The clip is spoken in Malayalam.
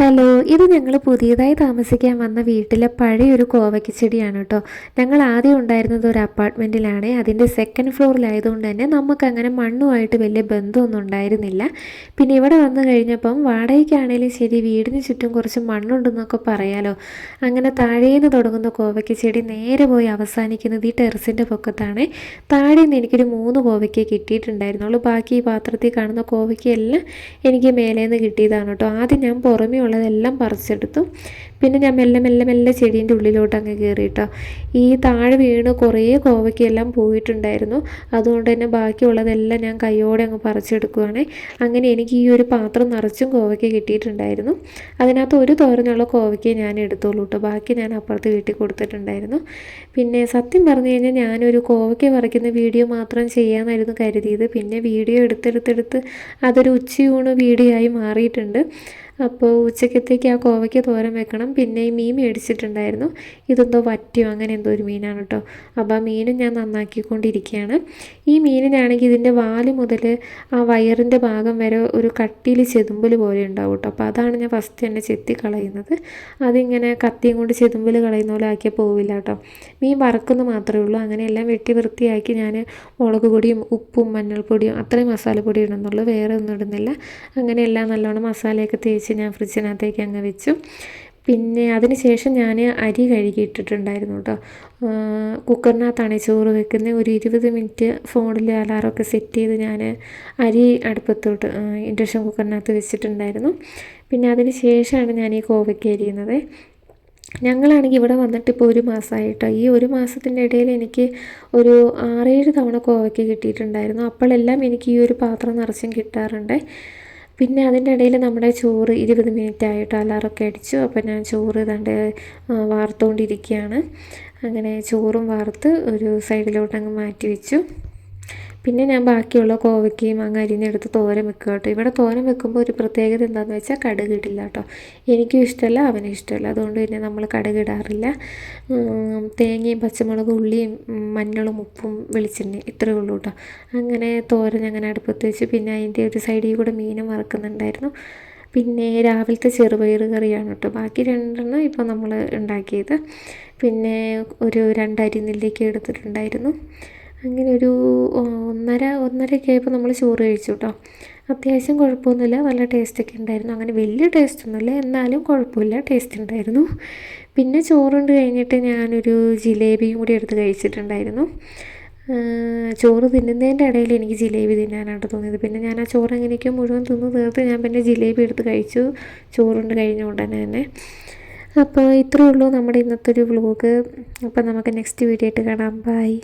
ഹലോ ഇത് ഞങ്ങൾ പുതിയതായി താമസിക്കാൻ വന്ന വീട്ടിലെ പഴയൊരു കോവയ്ക്ക് ചെടിയാണ് കേട്ടോ. ഞങ്ങൾ ആദ്യം ഉണ്ടായിരുന്നത് ഒരു അപ്പാർട്ട്മെന്റിലാണ് അതിന്റെ സെക്കൻഡ് ഫ്ലോറിലായതുകൊണ്ട് തന്നെ നമുക്കങ്ങനെ മണ്ണുമായിട്ട് വലിയ ബന്ധമൊന്നും ഉണ്ടായിരുന്നില്ല. പിന്നെ ഇവിടെ വന്നു കഴിഞ്ഞപ്പം വാടകയ്ക്കാണേലും ശരി വീടിന് ചുറ്റും കുറച്ച് മണ്ണുണ്ടെന്നൊക്കെ പറയാലോ. അങ്ങനെ താഴേന്ന് തുടങ്ങുന്ന കോവയ്ക്ക് ചെടി നേരെ പോയി അവസാനിക്കുന്നത് ഈ ടെറസിന്റെ പൊക്കത്താണ്. താഴെ നിന്ന് എനിക്കൊരു മൂന്ന് കോവയ്ക്ക് കിട്ടിയിട്ടുണ്ടായിരുന്നുള്ളൂ. ബാക്കി ഈ പാത്രത്തിൽ കാണുന്ന കോവയ്ക്കെല്ലാം എനിക്ക് മേലേന്ന് കിട്ടിയതാണ് കേട്ടോ. ആദ്യം ഞാൻ പുറമേ ഉള്ളതെല്ലാം പറിച്ചെടുത്തു. പിന്നെ ഞാൻ മെല്ലെ മെല്ലെ മെല്ലെ ചെടീന്റെ ഉള്ളിലോട്ട് അങ്ങ് കയറി കേട്ടോ ഈ താഴെ വീണ് കുറേ കോവയ്ക്കെല്ലാം പോയിട്ടുണ്ടായിരുന്നു. അതുകൊണ്ട് തന്നെ ബാക്കിയുള്ളതെല്ലാം ഞാൻ കൈയോടെ അങ്ങ് പറിച്ചെടുക്കുകയാണ് അങ്ങനെ എനിക്ക് ഈ ഒരു പാത്രം നിറച്ചും കോവയ്ക്ക് കിട്ടിയിട്ടുണ്ടായിരുന്നു. അതിനകത്ത് ഒരു തോരനുള്ള കോവയ്ക്ക് ഞാൻ എടുത്തോളൂ കേട്ടോ. ബാക്കി ഞാൻ അപ്പുറത്ത് വീട്ടിൽ കൊടുത്തിട്ടുണ്ടായിരുന്നു. പിന്നെ സത്യം പറഞ്ഞു കഴിഞ്ഞാൽ ഞാനൊരു കോവയ്ക്ക് പറിക്കുന്ന വീഡിയോ മാത്രം ചെയ്യാമെന്നായിരുന്നു കരുതിയത്. പിന്നെ വീഡിയോ എടുത്തെടുത്തെടുത്ത് അതൊരു ഉച്ചയൂണ് വീഡിയോ ആയി മാറിയിട്ടുണ്ട്. അപ്പോൾ ഉച്ചക്കത്തേക്ക് ആ കോവയ്ക്ക് തോരൻ വെക്കണം. പിന്നെ ഈ മീൻ മേടിച്ചിട്ടുണ്ടായിരുന്നു. ഇതെന്തോ വറ്റിയോ അങ്ങനെ എന്തോ ഒരു മീനാണ് കേട്ടോ അപ്പോൾ ആ മീനും ഞാൻ നന്നാക്കിക്കൊണ്ടിരിക്കുകയാണ്. ഈ മീനിനാണെങ്കിൽ ഇതിന്റെ വാൽ മുതൽ ആ വയറിന്റെ ഭാഗം വരെ ഒരു കട്ടിയിൽ ചെതുമ്പൽ പോലെ ഉണ്ടാവും കേട്ടോ അപ്പോൾ അതാണ് ഞാൻ ഫസ്റ്റ് തന്നെ ചെത്തി കളയുന്നത്. അതിങ്ങനെ കത്തിയും കൊണ്ട് ചെതുമ്പൽ കളയുന്ന പോലെ ആക്കിയാൽ പോവില്ല കേട്ടോ മീൻ വറക്കുന്നു മാത്രമേ ഉള്ളൂ. അങ്ങനെയെല്ലാം വെട്ടി വൃത്തിയാക്കി ഞാൻ മുളക് പൊടിയും ഉപ്പും മഞ്ഞൾപ്പൊടിയും അത്രയും മസാലപ്പൊടി ഇടുന്നുള്ളൂ. വേറെ ഒന്നും ഇടുന്നില്ല. അങ്ങനെയെല്ലാം നല്ലോണം മസാലയൊക്കെ തേച്ച് ഞാൻ ഫ്രിഡ്ജിനകത്തേക്ക് അങ്ങ് വെച്ചു. പിന്നെ അതിന് ശേഷം ഞാൻ അരി കഴുകിയിട്ടിട്ടുണ്ടായിരുന്നു കേട്ടോ കുക്കറിനകത്താണ് ചോറ് വെക്കുന്നത് ഒരു ഇരുപത് മിനിറ്റ് ഫോണിൽ അലാറമൊക്കെ സെറ്റ് ചെയ്ത് ഞാൻ അരി അടുപ്പത്തോട്ട് ഇൻഡക്ഷൻ കുക്കറിനകത്ത് വെച്ചിട്ടുണ്ടായിരുന്നു. പിന്നെ അതിന് ശേഷമാണ് ഞാൻ ഈ കോവയ്ക്ക് അരിയുന്നത്. ഞങ്ങളാണെങ്കിൽ ഇവിടെ വന്നിട്ട് ഇപ്പോൾ ഒരു മാസമായിട്ടോ ഈ ഒരു മാസത്തിന്റെ ഇടയിൽ എനിക്ക് ഒരു ആറേഴ് തവണ കോവയ്ക്ക് കിട്ടിയിട്ടുണ്ടായിരുന്നു. അപ്പോഴെല്ലാം എനിക്ക് ഈ ഒരു പാത്രം നിറച്ചും കിട്ടാറുണ്ട്. പിന്നെ അതിന്റെ ഇടയിൽ നമ്മുടെ ചോറ് ഇരുപത് മിനിറ്റ് ആയിട്ട് അലാറൊക്കെ അടിച്ചു. അപ്പോൾ ഞാൻ ചോറ് തണ്ട് വാർത്തുകൊണ്ടിരിക്കുകയാണ് അങ്ങനെ ചോറും വാർത്ത് ഒരു സൈഡിലോട്ടങ്ങ് മാറ്റി വെച്ചു. പിന്നെ ഞാൻ ബാക്കിയുള്ള കോവയ്ക്കയും അങ്ങ് അരിഞ്ഞെടുത്ത് തോരൻ വെക്കുക കേട്ടോ. ഇവിടെ തോരൻ വെക്കുമ്പോൾ ഒരു പ്രത്യേകത എന്താണെന്ന് വെച്ചാൽ കടുക് ഇടില്ല കേട്ടോ. എനിക്കും ഇഷ്ടമല്ല അവനും ഇഷ്ടമല്ല. അതുകൊണ്ട് പിന്നെ നമ്മൾ കടുകിടാറില്ല തേങ്ങയും പച്ചമുളകും ഉള്ളിയും മഞ്ഞളും ഉപ്പും വെളിച്ചെണ്ണ ഇത്രയേ ഉള്ളൂ കേട്ടോ. അങ്ങനെ തോരൻ അങ്ങനെ അടുപ്പത്ത് വെച്ച് പിന്നെ അതിന്റെ ഒരു സൈഡിൽ കൂടെ മീനും വറക്കുന്നുണ്ടായിരുന്നു. പിന്നെ രാവിലത്തെ ചെറുപയർ കറിയാണ് കേട്ടോ. ബാക്കി രണ്ടെണ്ണം ഇപ്പോൾ നമ്മൾ ഉണ്ടാക്കിയത്. പിന്നെ ഒരു രണ്ടരി നെല്ലിക്ക എടുത്തിട്ടുണ്ടായിരുന്നു. അങ്ങനെ ഒരു ഒന്നര ഒന്നരയൊക്കെ ആയപ്പോൾ നമ്മൾ ചോറ് കഴിച്ചു കേട്ടോ അത്യാവശ്യം കുഴപ്പമൊന്നുമില്ല. നല്ല ടേസ്റ്റൊക്കെ ഉണ്ടായിരുന്നു. അങ്ങനെ വലിയ ടേസ്റ്റ് ഒന്നുമില്ല എന്നാലും കുഴപ്പമില്ല. ടേസ്റ്റ് ഉണ്ടായിരുന്നു. പിന്നെ ചോറുണ്ട് കഴിഞ്ഞിട്ട് ഞാനൊരു ജിലേബിയും കൂടി എടുത്ത് കഴിച്ചിട്ടുണ്ടായിരുന്നു. ചോറ് തിന്നുന്നതിന്റെ ഇടയിൽ എനിക്ക് ജിലേബി തിന്നാനായിട്ട് തോന്നിയത്. പിന്നെ ഞാൻ ആ ചോറ് എങ്ങനെയൊക്കെയോ മുഴുവൻ തിന്ന് തീർത്ത് ഞാൻ പിന്നെ ജിലേബി എടുത്ത് കഴിച്ചു. ചോറുണ്ട് കഴിഞ്ഞ ഉടനെ തന്നെ. അപ്പോൾ ഇത്രയേ ഉള്ളൂ നമ്മുടെ ഇന്നത്തെ ഒരു വ്ലോഗ്. അപ്പോൾ നമുക്ക് നെക്സ്റ്റ് വീഡിയോ ആയിട്ട് കാണാം. ബൈ.